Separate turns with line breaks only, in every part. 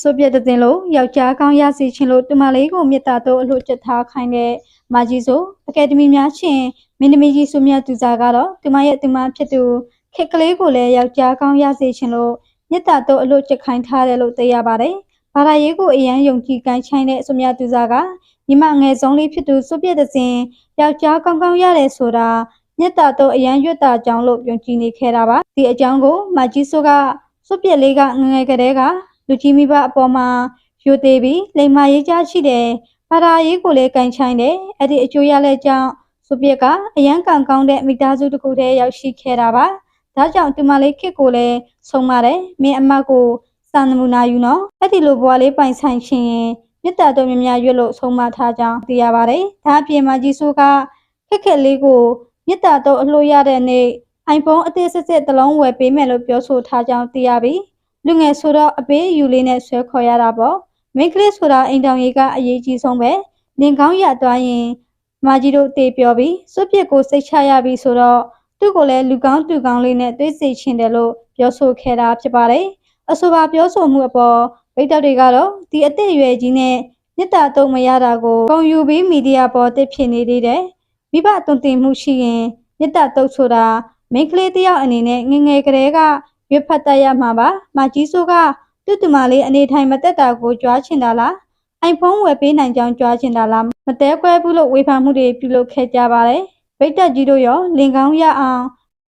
ဆိုပြတဲ့တင်လို့ယောက်ျားကောင်းရစီချင်းလို့တူမလေးကိုမေတ္တာတို့အလှချက်ထားခိုင်းတဲ့မာကြီးဆိုအကယ်ဒမီများချင်းမင်းသမီးကြီးဆိုမြတ်သူစားကတော့သူမရဲ့သူမဖြစ်သူခက်ကလေးကိုလည်းယောက်ျားကောင်းရစီချင်းလို့မေတ္တာတို့အလှချက်ခိုင်းထားတယ်လို့သိရပါတယ်။ဘာသာရေးကိုအရန်ယုံကြည်ကိုင်းချိုင်းတဲ့ဆိုမြတ်သူစားကညီမငယ်ဆုံးလေးဖြစ်သူဆိုပြတဲ့စဉ်ယောက်ျားကောင်းကောင်းရတယ်ဆိုတာမေတ္တာတို့အရန်ရွတ်တာကြောင်းလို့ယုံကြည်နေခဲ့တာပါ။ဒီအကြောင်းကိုမာကြီးဆိုကဆိုပြက်လေးကငငယ်ကလေးက လူကြီးမိဘအပေါ်မှာယူသေးပြီးလိမ္မာရေးကြရှိတယ်။ဘာသာရေးကိုလည်းကန်ချိုင်းတယ်။အဲ့ဒီအကျိုးရလက်ကြောင့်ဆိုပြက်ကအရန်ကန်ကောင်းတဲ့မိသားစုတစ်ခုတည်းရောက်ရှိခဲ့တာပါ။ဒါကြောင့်ဒီမလေးခစ်ကိုလည်းဆုံးပါတယ်။မင်းအမကိုစာနမူနာယူနော်။အဲ့ဒီလိုဘွားလေးပိုင်ဆိုင်ခြင်းရင်မေတ္တာတော်များများရွတ်လို့ဆုံးမထားကြောင်းသိရပါတယ်။ဒါအပြင်မှာကြီးစိုးကခက်ခက်လေးကိုမေတ္တာတော်အလှူရတဲ့နေ့ iPhone အသေးစစ်စစ်တစ်လုံးဝယ်ပေးမယ်လို့ပြောဆိုထားကြောင်းသိရပြီ။ လူငယ်ဆိုတော့အပေးယူလေးနဲ့ဆွဲခေါ်ရတာပေါ့မိန်းကလေးဆိုတာအိမ်တောင်ကြီးကအရေးကြီးဆုံးပဲလင်ကောင်းရသွားရင်မာကြီးတို့တေးပြောပြီးစွပ်ပစ်ကိုစိတ်ချရပြီဆိုတော့သူ့ကိုလည်းလူကောင်းတူကောင်းလေးနဲ့တွေးစိတ်ချင်တယ်လို့ပြောဆိုခဲ့တာဖြစ်ပါတယ်အဆိုပါပြောဆိုမှုအပေါ်ဗိတ်တပ်တွေကတော့ဒီအသက်အရွယ်ကြီးနဲ့မြစ်တာတုံမရတာကိုကုန်ယူပြီးမီဒီယာပေါ်တစ်ဖြစ်နေသေးတယ်မိဘတုံတင်မှုရှိရင်မြစ်တာတုတ်ဆိုတာမိန်းကလေးတစ်ယောက်အနေနဲ့ငငယ်ကလေးက ရွတ်ဖတ်တတ်ရမှာပါ။မာကြီးဆိုးကသူ့တူမလေးအနေထိုင်မသက်တာကိုကြွားချင်တာလား။ iPhone ဝယ်ပေးနိုင်ကြောင်းကြွားချင်တာလားမတဲကွဲဘူးလို့ဝေဖန်မှုတွေပြုလုပ်ခဲ့ကြပါတယ်။ဗိတ်တက်ကြီးတို့ရောလင်ကောင်းရအောင်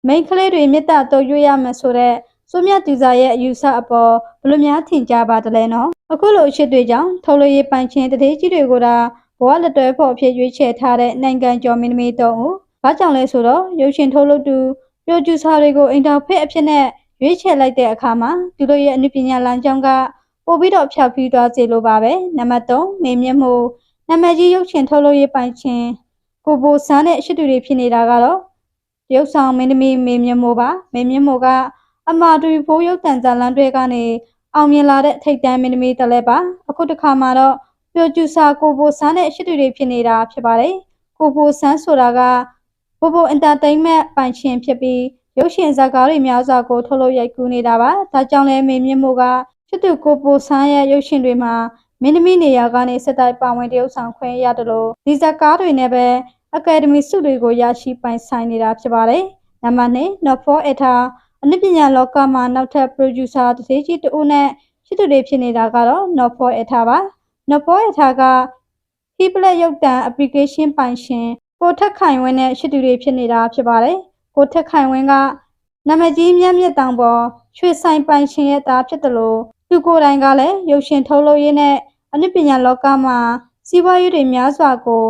မိန်းကလေးတွေမေတ္တာတော်ရွရမယ်ဆိုတဲ့စိုးမြတ်သူစားရဲ့အယူဆအပေါ်ဘယ်လိုများထင်ကြပါတလဲနော်။အခုလိုအချက်တွေကြောင့်ထုတ်လို့ရပိုင်ချင်းတတိကြီးတွေကိုဒါဘဝလက်တွဲဖို့အဖြစ်ရွေးချယ်ထားတဲ့နိုင်ငံကျော်မင်းသမီးတုံးဦး။ဘာကြောင့်လဲဆိုတော့ရုပ်ရှင်ထုတ်လုပ်သူပရိုဂျူဆာတွေကိုအင်တာဖက်အဖြစ်နဲ့ ရွေးချယ်လိုက်တဲ့အခါမှာသူတို့ရဲ့အနုပညာလမ်းကြောင်းကပို့ပြီးတော့ဖြောက်ပြီးသွားစေလိုပါပဲနံပါတ်3မေမြင့်မှုနာမည်ကြီးရုပ်ရှင်ထုတ်လုပ်ရေးပိုင်ခြင်းကိုဘိုစန်းတဲ့အရှိတူတွေဖြစ်နေတာကတော့ရုပ်ဆောင်မင်းသမီးမေမြင့်မှုပါမေမြင့်မှုကအမာတူဖိုးရုပ်တန်ဇာလန်တွေကနေအောင်မြင်လာတဲ့ထိတ်တန်းမင်းသမီးတလဲပါအခုတစ်ခါမှာတော့ပရိုဂျူဆာကိုဘိုစန်းတဲ့အရှိတူတွေဖြစ်နေတာဖြစ်ပါတယ်ကိုဘိုစန်းဆိုတာကဘိုဘိုအင်တာတိန်မန့်ပိုင်ရှင်ဖြစ်ပြီး ရုပ်ရှင်ဇာတ်ကားတွေများစွာကိုထုတ်လုပ်ရိုက်ကူးနေတာပါ။ဒါကြောင့်လည်းမေမြင့်မှုကချစ်သူကိုပိုဆန်းရဲ့ရုပ်ရှင်တွေမှာမင်းသမီးနေရာကနေစက်တိုက်ပါဝင်တရုပ်ဆောင်ခွင့်ရတယ်လို့ဒီဇာတ်ကားတွေနဲ့ပဲအကယ်ဒမီဆုတွေကိုရရှိပိုင်ဆိုင်နေတာဖြစ်ပါတယ်။နံပါတ်2 Not for Eta အနုပညာလောကမှာနောက်ထပ် producer တစ်သေးကြီးတဦးနဲ့ချစ်သူတွေဖြစ်နေတာကတော့ Not for Eta ပါ။ Not for Eta က Hiblet ရုပ်တံ application ပိုင်ရှင်ကိုထက်ခိုင်ဝင်းနဲ့ချစ်သူတွေဖြစ်နေတာဖြစ်ပါတယ်။ ကိုထက်ခိုင်ဝင်းကနာမည်ကြီးမြတ်မြတ်တောင်ပေါ်ရွှေဆိုင်ပိုင်ရှင်ရဲ့သားဖြစ်တယ်လို့သူကိုယ်တိုင်ကလည်းရုပ်ရှင်ထုတ်လုပ်ရေးနဲ့အနုပညာလောကမှာစီးပွားရေးတွေများစွာကို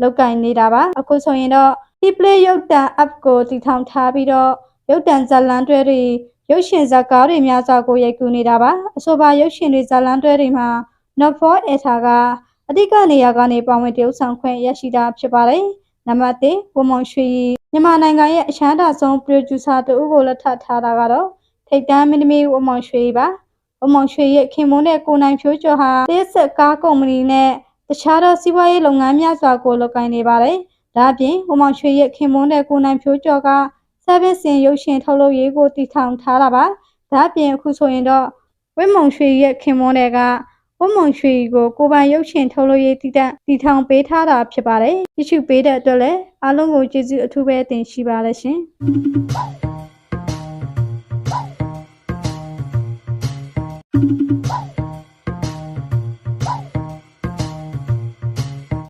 လုပ်ကိုင်နေတာပါအခုဆိုရင်တော့ Play ရုပ်တံ app ကိုတည်ထောင်ထားပြီးတော့ရုပ်တံဇာတ်လမ်းတွဲတွေရုပ်ရှင်ဇာတ်ကားတွေများစွာကိုရိုက်ကူးနေတာပါအဆိုပါရုပ်ရှင်တွေဇာတ်လမ်းတွဲတွေမှာ Not for Eta ကအဓိကနေရာကနေပါဝင်တရုပ်ဆောင်ခွင့်ရရှိတာဖြစ်ပါတယ် နံပါတ်1ဝမောင်ရွှေမြန်မာနိုင်ငံရဲ့အချမ်းသာဆုံးပရိုဂျူဆာတဦးကိုလက်ထပ်ထားတာကတော့ထိတ်တန်းမင်းသမီးဝမောင်ရွှေပါဝမောင်ရွှေရဲ့ခင်မွန်းတဲ့ကိုနိုင်ဖြိုးကျော်ဟာတစ်ဆက်ကားကုမ္ပဏီနဲ့တခြားသောစီးပွားရေးလုပ်ငန်းများစွာကိုလုပ်ကိုင်နေပါတယ်ဒါအပြင်ဝမောင်ရွှေရဲ့ခင်မွန်းတဲ့ကိုနိုင်ဖြိုးကျော်က service စင်ရုပ်ရှင်ထုတ်လုပ်ရေးကိုတည်ထောင်ထားတာပါဒါအပြင်အခုဆိုရင်တော့ဝင်းမုံရွှေရဲ့ခင်မွန်းတဲ့က ဝမုံရွှေကိုကိုပိုင်ရုပ်ရှင်ထုတ်လုပ်ရေးတည်တံ့တည်ထောင်ပေးထားတာဖြစ်ပါတယ်။ကြည့်ရှုပေးတဲ့အတွက်လည်းအားလုံးကိုကျေးဇူးအထူးပဲတင်ရှိပါရရှင်။